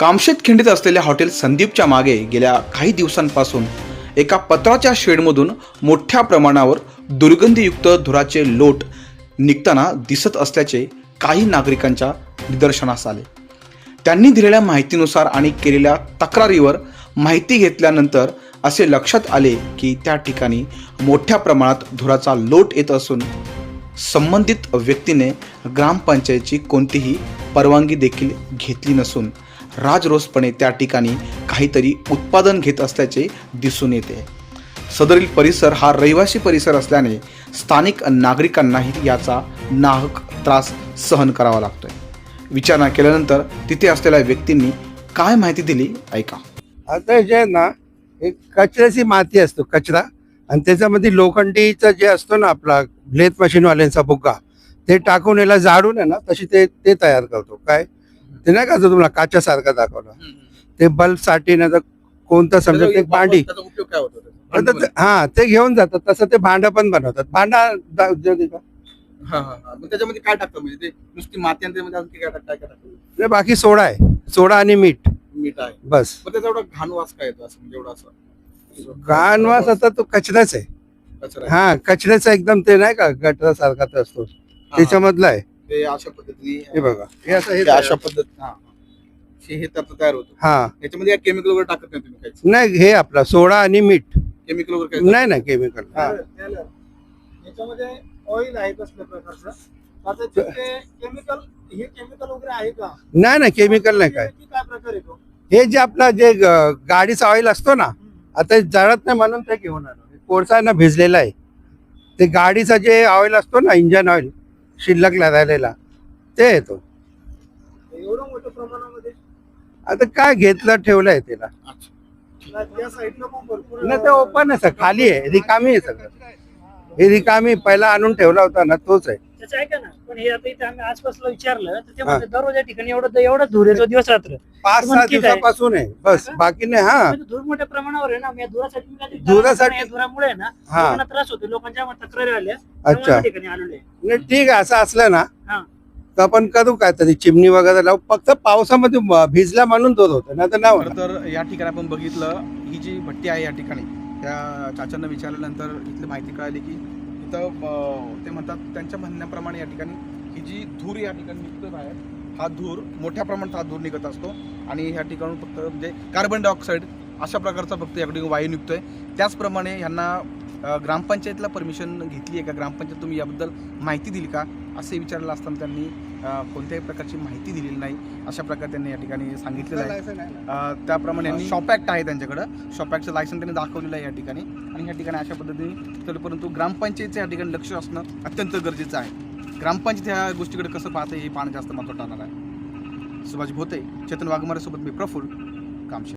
कामशेत खिंडीत असलेल्या हॉटेल संदीपच्या मागे गेल्या काही दिवसांपासून एका पत्राच्या शेडमधून मोठ्या प्रमाणावर दुर्गंधीयुक्त धुराचे लोट निघताना दिसत असल्याचे काही नागरिकांच्या निदर्शनास आले. त्यांनी दिलेल्या माहितीनुसार आणि केलेल्या तक्रारीवर माहिती घेतल्यानंतर असे लक्षात आले की त्या ठिकाणी मोठ्या प्रमाणात धुराचा लोट येत असून संबंधित व्यक्तीने ग्रामपंचायतीची कोणतीही परवानगी देखील घेतली नसून राजरोसपणे त्या ठिकाणी काहीतरी उत्पादन घेत असल्याचे दिसून येते. सदरील परिसर हा रहिवासी परिसर असल्याने स्थानिक नागरिकांनाही याचा नाहक त्रास सहन करावा लागतोय. विचारणा केल्यानंतर तिथे असलेल्या व्यक्तींनी काय माहिती दिली? ऐका. आता जे ना एक कचऱ्याची माती असतो कचरा. आणि त्याच्यामध्ये लोखंडीचा जे असतो ना आपला ब्लेथ मशीनवाल्यांचा बुग्गा ते टाकून याला जाडून आहे ना तशी ते ते तयार करतो. काय? ते नाही का तुम्हाला काच्यासारखा दाखवला? ते बल्बसाठी ना तर कोणतं समजा ते भांडी. उपयोग काय होतो आता ते- हा ते घेऊन जातात तसं ते भांड पण बनवतात. भांडा? त्याच्यामध्ये काय टाकतं म्हणजे नुसती माती काय बाकी सोडा आहे. सोडा आणि मीठ. मीठ आहे. बस. त्याचा एवढा घाण वास काय येतो असं म्हणजे असं? गानवास आता तो कचराच आहे. हा कचऱ्याचा एकदम ते नाही का गटरासारखा असतो. त्याच्यामधला आहे. ते अशा पद्धतीने हे बघा. हे असं हे हे अशा पद्धत हा. हे हे त्याचं तयार होतं. हा. याच्यामध्ये केमिकल वगैरे टाकत नाही तुम्ही नाही हे आपला सोडा आणि मीठ. केमिकल वगैरे नाही नाही केमिकल हा. याच्यामध्ये ऑइल आहे कसल्या प्रकारचं? आता ते केमिकल हे केमिकल वगैरे आहे का? नाही नाही केमिकल नाही काय. की काय प्रकार आहे तो? हे जे आपला जे ग- गाडीचा ऑइल असतो ना आता जळत नाही म्हणून ते घेऊन आलो. कोळसा आहे ना भिजलेला आहे. ते गाडीचा जे ऑइल असतो ना इंजन ऑइल शिल्लक राहिलेला ते येतो. एवढं मोठ्या प्रमाणामध्ये? आता काय घेतलं ठेवलंय त्याला अच्छा. नाही, त्या साईडला पण भरपूर नाही ते ओपन आहे सर खाली आहे रिकामी आहे सगळं. हे रिकामी पहिला आणून ठेवला होता ना तोच आहे. त्याचं ऐका ना? पण हे आता इथे आम्ही आसपासला विचारलं तर ते. म्हणतात दररोज या ठिकाणी एवढं एवढं धूर येतो दिवस रात्र. पाच सहा आहे? दिवसापासून आहे. बस बाकी नाही हा. म्हणजे धूर मोठ्या प्रमाणावर आहे ना मी या धुरासाठी मी धुरासाठी- या धुरामुळे आहे ना हा. लोकांना त्रास होतो लोकांच्या तक्रारी आल्या त्यामुळे अच्छा. या ठिकाणी आलेलो आहे. नाही ठीक आहे असं असलं ना हा. तर आपण करू काय तरी चिमणी वगैरे लावू. फक्त पावसामध्ये म- भिजला म्हणून दूर होतं नाही तर नाही होणार. खरं तर या ठिकाणी आपण बघितलं ही जी भट्टी आहे या ठिकाणी त्या चाचांना विचारल्यानंतर इथली माहिती कळाली की इथं ते म्हणतात त्यांच्या म्हणण्याप्रमाणे या ठिकाणी ही जी धूर या ठिकाणी निघतो आहे हा धूर मोठ्या प्रमाणात हा धूर निघत असतो. आणि ह्या ठिकाणून फक्त म्हणजे कार्बन डायऑक्साईड अशा प्रकारचा फक्त याकडे वायू निघतोय. त्याचप्रमाणे ह्यांना ग्रामपंचायतला परमिशन घेतली आहे का? ग्रामपंचायत तुम्ही याबद्दल माहिती दिली का? असे विचारलं असताना त्यांनी कोणत्याही प्रकारची माहिती दिलेली नाही. अशा प्रकारे त्यांनी या ठिकाणी सांगितलेलं आहे. त्याप्रमाणे शॉप ॲक्ट आहे त्यांच्याकडं. शॉप ॲक्टचं लायसन त्यांनी दाखवलेलं आहे या ठिकाणी. आणि या ठिकाणी अशा पद्धतीने तर परंतु ग्रामपंचायतचं या ठिकाणी लक्ष असणं अत्यंत गरजेचं आहे. ग्रामपंचायत ह्या गोष्टीकडे कसं पाहते हे पाहणं जास्त महत्त्वाचं ठरणार आहे. सुभाष भोते चेतन वाघमारेसोबत मी प्रफुल्ल कामशे